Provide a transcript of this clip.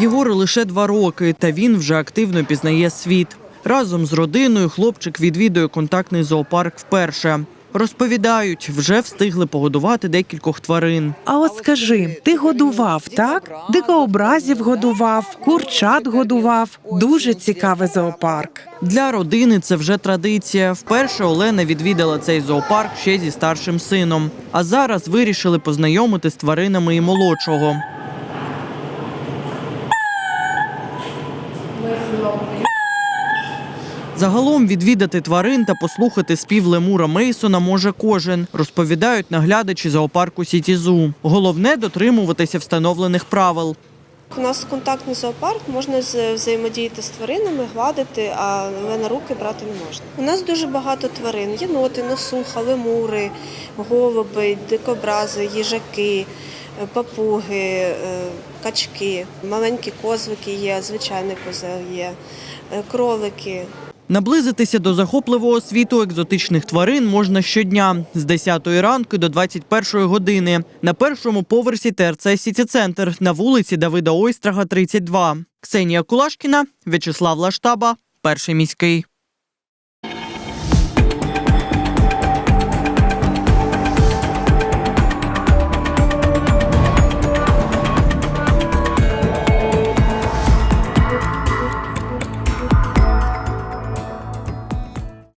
Єгору лише два роки, та він вже активно пізнає світ. Разом з родиною хлопчик відвідує контактний зоопарк вперше. Розповідають, вже встигли погодувати декількох тварин. А от скажи, ти годував, так? Дикообразів годував, курчат годував. Дуже цікавий зоопарк. Для родини це вже традиція. Вперше Олена відвідала цей зоопарк ще зі старшим сином. А зараз вирішили познайомити з тваринами і молодшого. Загалом відвідати тварин та послухати спів лемура Мейсона може кожен, розповідають наглядачі зоопарку Сітізу. Головне дотримуватися встановлених правил. У нас контактний зоопарк, можна взаємодіяти з тваринами, гладити, але на руки брати не можна. У нас дуже багато тварин: єноти, носуха, лемури, голуби, дикобрази, їжаки, папуги, е, качки, маленькі козлики є, звичайний козел є, е, кролики. Наблизитися до захопливого світу екзотичних тварин можна щодня з 10 ранку до 21 години на першому поверсі ТРЦ Сіті Центр на вулиці Давида Ойстрага, 32. Ксенія Кулашкіна, В'ячеслав Лаштаба, перший міський.